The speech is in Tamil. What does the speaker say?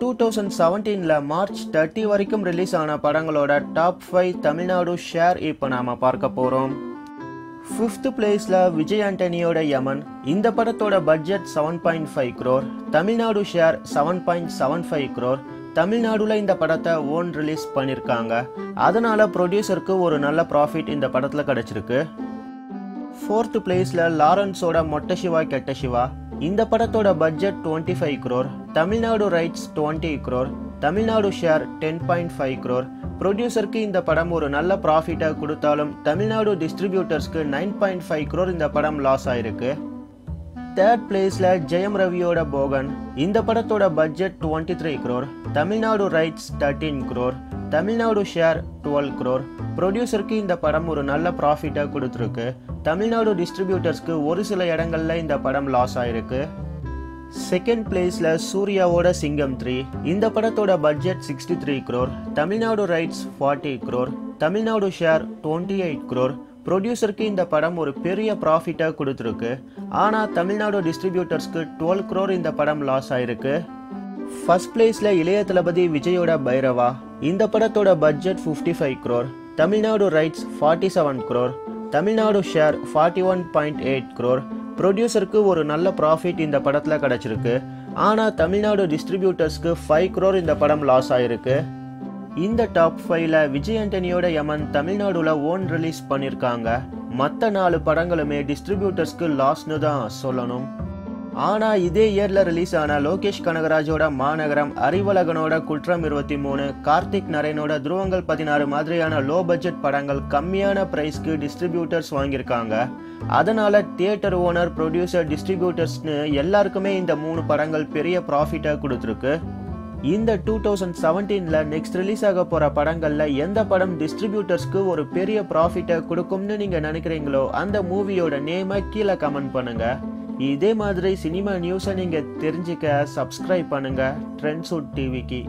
டூ தௌசண்ட் செவன்டீனில் மார்ச் தேர்ட்டி வரைக்கும் ரிலீஸ் ஆன படங்களோட டாப் ஃபைவ் தமிழ்நாடு ஷேர் இப்போ நாம் பார்க்க போகிறோம் ஃபிஃப்த் பிளேஸில் விஜய் ஆண்டனியோட யமன். இந்த படத்தோட budget seven point five crore Tamil Nadu share seven point seven five crore தமிழ்நாடுல இந்த படத்தை ஓன் ரிலீஸ் பண்ணியிருக்காங்க அதனால ப்ரொடியூசருக்கு ஒரு நல்ல ப்ராஃபிட் இந்த படத்தில் கிடச்சிருக்கு. ஃபோர்த் பிளேஸில் லாரன்ஸோட மொட்டை சிவா கெட்ட சிவா. இந்த படத்தோட budget twenty five crore Tamil Nadu rights twenty crore Tamil Nadu share ten point five crore ப்ரொடியூசருக்கு இந்த படம் ஒரு நல்ல ப்ராஃபிட்டாக கொடுத்தாலும் தமிழ்நாடு டிஸ்ட்ரிபியூட்டர்ஸ்க்கு நைன் பாயிண்ட் ஃபைவ் க்ரோர் இந்த படம் லாஸ் ஆயிருக்கு. தேர்ட் பிளேஸில் ஜெயம் ரவியோட போகன். இந்த படத்தோட budget twenty three crore Tamil Nadu rights thirteen crore Tamil Nadu share twelve crore ப்ரொடியூசருக்கு இந்த படம் ஒரு நல்ல ப்ராஃபிட்டாக கொடுத்துருக்கு. தமிழ்நாடு டிஸ்ட்ரிபியூட்டர்ஸ்க்கு ஒரு சில இடங்களில் இந்த படம் லாஸ் ஆயிருக்கு. செகண்ட் பிளேஸில் சூர்யாவோட சிங்கம் த்ரீ இந்த படத்தோட budget sixty three crore Tamil Nadu rights forty crore Tamil Nadu share twenty eight crore ப்ரொடியூசருக்கு இந்த படம் ஒரு பெரிய ப்ராஃபிட்டாக கொடுத்துருக்கு. ஆனால் தமிழ்நாடு டிஸ்ட்ரிபியூட்டர்ஸ்க்கு டுவெல் க்ரோர் இந்த படம் லாஸ் ஆயிருக்கு. ஃபர்ஸ்ட் பிளேஸில் இளைய தளபதி விஜயோட பைரவா இந்த படத்தோட budget fifty five crore Tamil Nadu rights forty seven crore Tamil Nadu share forty one point eight crore ப்ரொடியூசருக்கு ஒரு நல்ல ப்ராஃபிட் இந்த படத்தில் கிடச்சிருக்கு. ஆனால் தமிழ்நாடு டிஸ்ட்ரிபியூட்டர்ஸ்க்கு ஃபைவ் க்ரோர் இந்த படம் லாஸ் ஆயிருக்கு. இந்த டாப் ஃபைவ்ல விஜய் ஆண்டனியோட யமன் தமிழ்நாடுல ஓன் ரிலீஸ் பண்ணியிருக்காங்க மற்ற நாலு படங்களுமே டிஸ்ட்ரிபியூட்டர்ஸ்க்கு லாஸ்னு தான் சொல்லணும். ஆனால் இதே இயரில் ரிலீஸ் ஆன லோகேஷ் கனகராஜோட மாநகரம் அறிவழகனோட குற்றம் இருபத்தி மூணு கார்த்திக் நரேனோட துருவங்கள் பதினாறு மாதிரியான லோ பட்ஜெட் படங்கள் கம்மியான ப்ரைஸ்க்கு டிஸ்ட்ரிபியூட்டர்ஸ் வாங்கியிருக்காங்க. அதனால தியேட்டர் ஓனர் ப்ரொடியூசர் டிஸ்ட்ரிபியூட்டர்ஸ்னு எல்லாருக்குமே இந்த மூணு படங்கள் பெரிய ப்ராஃபிட்டை கொடுத்துருக்கு. இந்த டூ தௌசண்ட் செவன்டீனில் நெக்ஸ்ட் ரிலீஸ் ஆக போகிற படங்களில் எந்த படம் டிஸ்ட்ரிபியூட்டர்ஸ்க்கு ஒரு பெரிய ப்ராஃபிட்டை கொடுக்கும்னு நீங்கள் நினைக்கிறீங்களோ அந்த மூவியோட நேமை கீழே கமெண்ட் பண்ணுங்கள் இதே மாதிரி சினிமா நியூஸை நீங்கள் தெரிஞ்சுக்க சப்ஸ்கிரைப் பண்ணுங்கள் ட்ரெண்ட்ஸுட் டிவிக்கு